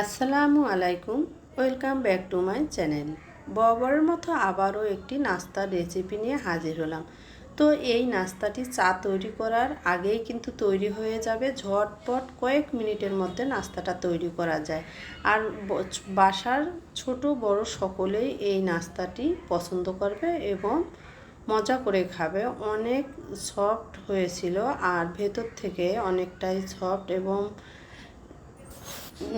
আসসালামু আলাইকুম, welcome back to my channel. বরাবরের মতো আবারও একটি নাস্তার রেসিপি নিয়ে হাজির হলাম। তো এই নাস্তাটি চা তৈরি করার আগেই কিন্তু তৈরি হয়ে যাবে। ঝটপট কয়েক মিনিটের মধ্যে নাস্তাটা তৈরি করা যায়। আর বাসার ছোট বড় সকলেই এই নাস্তাটি পছন্দ করবে এবং মজা করে খাবে। অনেক সফট হয়েছিল আর ভেতর থেকে অনেকটাই সফট এবং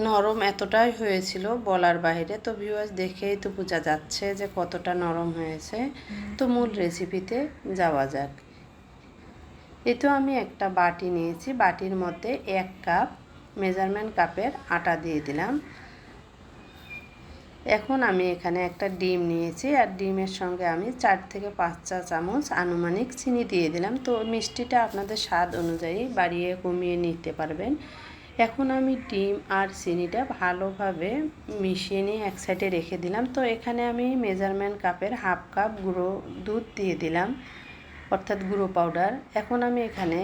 নরম এতটাই হয়েছিল বলার বাইরে। তো ভিউয়ার্স দেখেই তো বোঝা যাচ্ছে যে কতটা নরম হয়েছে। তো মূল রেসিপিতে যাওয়া যাক। এই তো আমি একটা বাটি নিয়েছি। বাটির মধ্যে এক কাপ মেজারমেন্ট কাপের আটা দিয়ে দিলাম। এখন আমি এখানে একটা ডিম নিয়েছি। আর ডিমের সঙ্গে আমি চার থেকে পাঁচ চা চামচ আনুমানিক চিনি দিয়ে দিলাম। তো মিষ্টিটা আপনাদের স্বাদ অনুযায়ী বাড়িয়ে কমিয়ে নিতে পারবেন। এখন আমি ডিম আর চিনিটা ভালোভাবে মিশিয়ে নিয়ে এক সাইডে রেখে দিলাম। তো এখানে আমি মেজারমেন্ট কাপের হাফ কাপ গুঁড়ো দুধ দিয়ে দিলাম, অর্থাৎ গুঁড়ো পাউডার। এখন আমি এখানে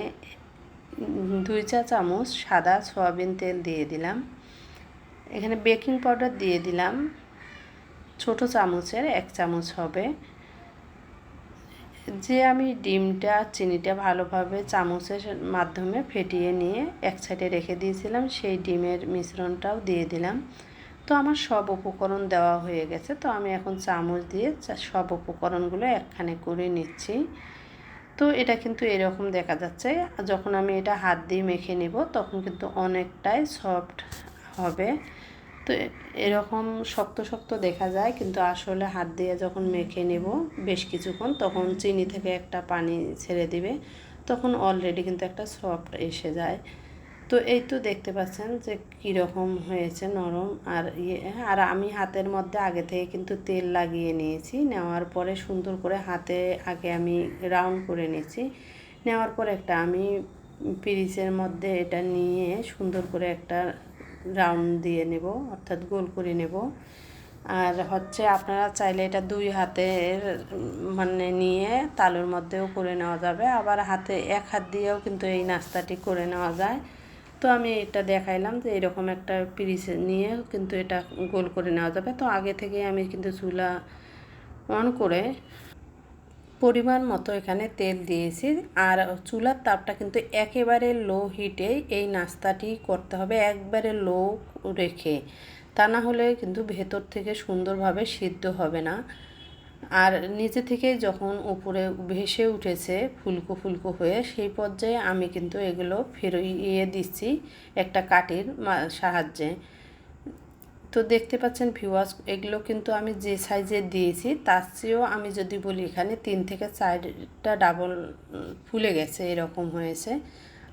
দুই চা চামচ সাদা সয়াবিন তেল দিয়ে দিলাম। এখানে বেকিং পাউডার দিয়ে দিলাম। ছোট চামচের এক চামচ হবে। যে আমি ডিমটা, চিনিটা ভালোভাবে চামচের মাধ্যমে ফেটিয়ে নিয়ে এক সাইডে রেখে দিয়েছিলাম, সেই ডিমের মিশ্রণটাও দিয়ে দিলাম। তো আমার সব উপকরণ দেওয়া হয়ে গেছে, তো আমি এখন চামচ দিয়ে সব উপকরণগুলো একখানে করে নিচ্ছি। তো এটা কিন্তু এরকম দেখা যাচ্ছে যখন আমি এটা হাত দিয়ে মেখে নেব, তখন কিন্তু অনেকটাই সফট হবে। তো এরকম শক্ত শক্ত দেখা যায়, কিন্তু আসলে হাত দিয়ে যখন মেখে নেব বেশ কিছুক্ষণ, তখন চিনি থেকে একটা পানি ছেড়ে দিবে, তখন অলরেডি কিন্তু একটা সফট এসে যায়। তো এই তো দেখতে পাচ্ছেন যে কীরকম হয়েছে নরম, আর ইয়ে আর আমি হাতের মধ্যে আগে থেকে কিন্তু তেল লাগিয়ে নিয়েছি, নেওয়ার পরে সুন্দর করে হাতে আগে আমি রাউন্ড করে নিয়েছি, নেওয়ার পর একটা আমি পিরিচের মধ্যে এটা নিয়ে সুন্দর করে একটা রাউন্ড দিয়ে নেব, অর্থাৎ গোল করে নেব। আর হচ্ছে আপনারা চাইলে এটা দুই হাতের মানে নিয়ে তালুর মধ্যেও করে নেওয়া যাবে। আবার হাতে এক হাত দিয়েও কিন্তু এই নাস্তাটি করে নেওয়া যায়। তো আমি এটা দেখাইলাম যে এরকম একটা পিরিচ নিয়ে কিন্তু এটা গোল করে নেওয়া যাবে। তো আগে থেকে আমি কিন্তু চুলা অন করে পরিমাণ মতো এখানে তেল দিয়েছি। আর চুলার তাপটা কিন্তু একেবারে লো হিটে এই নাস্তাটি করতে হবে একবারে লো রেখে। তা না হলে কিন্তু ভেতর থেকে সুন্দরভাবে সিদ্ধ হবে না। আর নিচে থেকে যখন উপরে ভেসে উঠেছে ফুলকো ফুলকো হয়ে, সেই পর্যায়ে আমি কিন্তু এগুলো ফেরইয়ে দিচ্ছি একটা কাঠির মা- সাহায্যে। তো দেখতে পাচ্ছেন ভিউয়ার্স এগুলো কিন্তু আমি যে সাইজে দিয়েছি, তার চেয়েও আমি যদি বলি এখানে তিন থেকে চারটা ডাবল ফুলে গেছে, এরকম হয়েছে।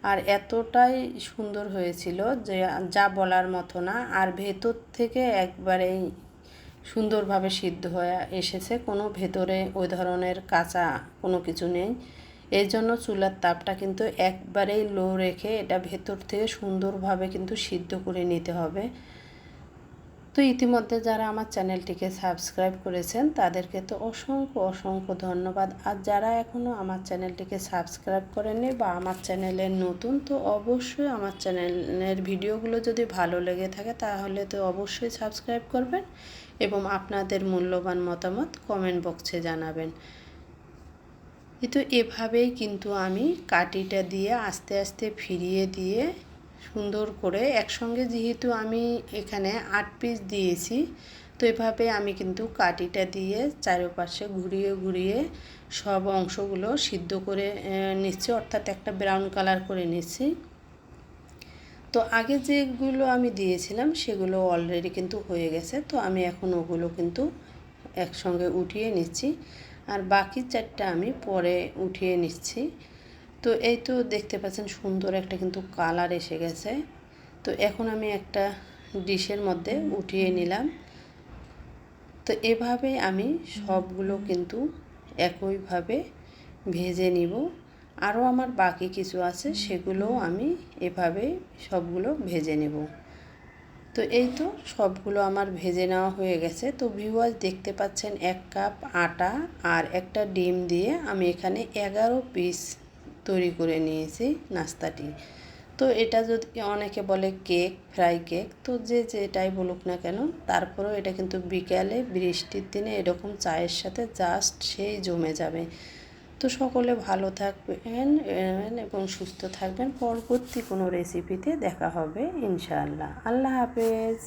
আর এতটাই সুন্দর হয়েছিল যে যা বলার মতো না, আর ভেতর থেকে একবারেই সুন্দরভাবে সিদ্ধ হয়ে এসেছে। কোনো ভেতরে ওই ধরনের কাঁচা কোনো কিছু নেই। এই জন্য চুলার তাপটা কিন্তু একবারেই লো রেখে এটা ভেতর থেকে সুন্দরভাবে কিন্তু সিদ্ধ করে নিতে হবে। তো ইতিমধ্যে যারা আমার চ্যানেলটিকে সাবস্ক্রাইব করেছেন, তাদেরকে তো অসংখ্য অসংখ্য ধন্যবাদ। আর যারা এখনও আমার চ্যানেলটিকে সাবস্ক্রাইব করেননি বা আমার চ্যানেলের নতুন, তো অবশ্যই আমার চ্যানেলের ভিডিওগুলো যদি ভালো লেগে থাকে, তাহলে তো অবশ্যই সাবস্ক্রাইব করবেন এবং আপনাদের মূল্যবান মতামত কমেন্ট বক্সে জানাবেন। তো এভাবেই কিন্তু আমি কাটিটা দিয়ে আস্তে আস্তে ফিরিয়ে দিয়ে সুন্দর করে। একসঙ্গে যেহেতু আমি এখানে আট পিস দিয়েছি, তো এভাবে আমি কিন্তু কাটিটা দিয়ে চারপাশে ঘুরিয়ে ঘুরিয়ে সব অংশগুলো সিদ্ধ করে নিচ্ছি, অর্থাৎ একটা ব্রাউন কালার করে নিচ্ছি। তো আগে যেগুলো আমি দিয়েছিলাম সেগুলো অলরেডি কিন্তু হয়ে গেছে, তো আমি এখন ওগুলো কিন্তু একসঙ্গে উঠিয়ে নিচ্ছি। আর বাকি চারটা আমি পরে উঠিয়ে নিচ্ছি। তো এই তো দেখতে পাচ্ছেন সুন্দর একটা কিন্তু কালার এসে গেছে। তো এখন আমি একটা ডিশের মধ্যে উঠিয়ে নিলাম। তো এভাবে আমি সবগুলো কিন্তু একইভাবে ভেজে নিব। আরও আমার বাকি কিছু আছে, সেগুলোও আমি এভাবে সবগুলো ভেজে নেব। তো এই তো সবগুলো আমার ভেজে নেওয়া হয়ে গেছে। তো ভিউয়ার্স দেখতে পাচ্ছেন এক কাপ আটা আর একটা ডিম দিয়ে আমি এখানে এগারো পিস তৈরি করে নিয়েছি নাস্তাটি। তো এটা যদি অনেকে বলে কেক, ফ্রাই কেক, তো যে যেটাই বলুক না কেন, তারপরেও এটা কিন্তু বিকালে, বৃষ্টির দিনে এরকম চায়ের সাথে জাস্ট সেই জমে যাবে। তো সকলে ভালো থাকবেন এবং সুস্থ থাকবেন। পরবর্তী কোনো রেসিপিতে দেখা হবে, ইনশাআল্লাহ। আল্লাহ হাফেজ।